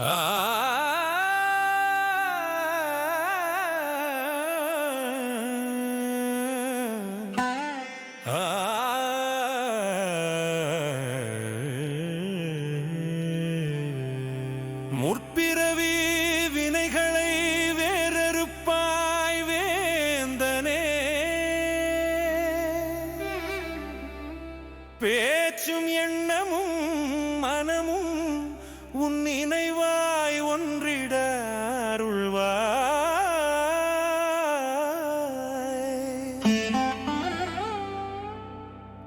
முற்பிறவி வினைகளை வேறறுப்பாய் வேந்தனே. பேச்சும் எண்ணமும் மனமும் உன் நினைவு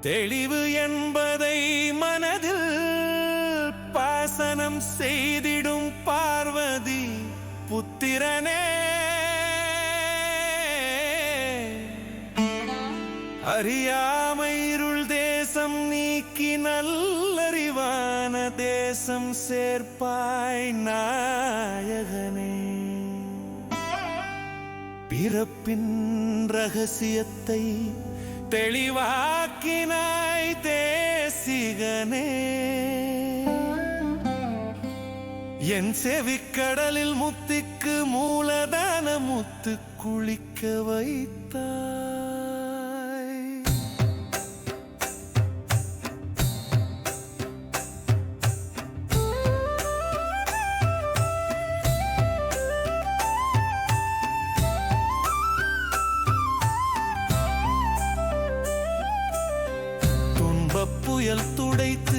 தெளிவு என்பதை மனதில் பாசனம் செய்திடும் பார்வதி புத்திரனே. அறியாமை இருள் தேசம் நீக்கி நல்லறிவான தேசம் சேர்ப்பாய் நாயகனே. பிறப்பின் ரகசியத்தை தெளிவாக்கினாய் தேசிகனே. என் செவிக்கடலில் முத்திக்கு மூலதான முத்து குளிக்க வைத்தார் துடைத்து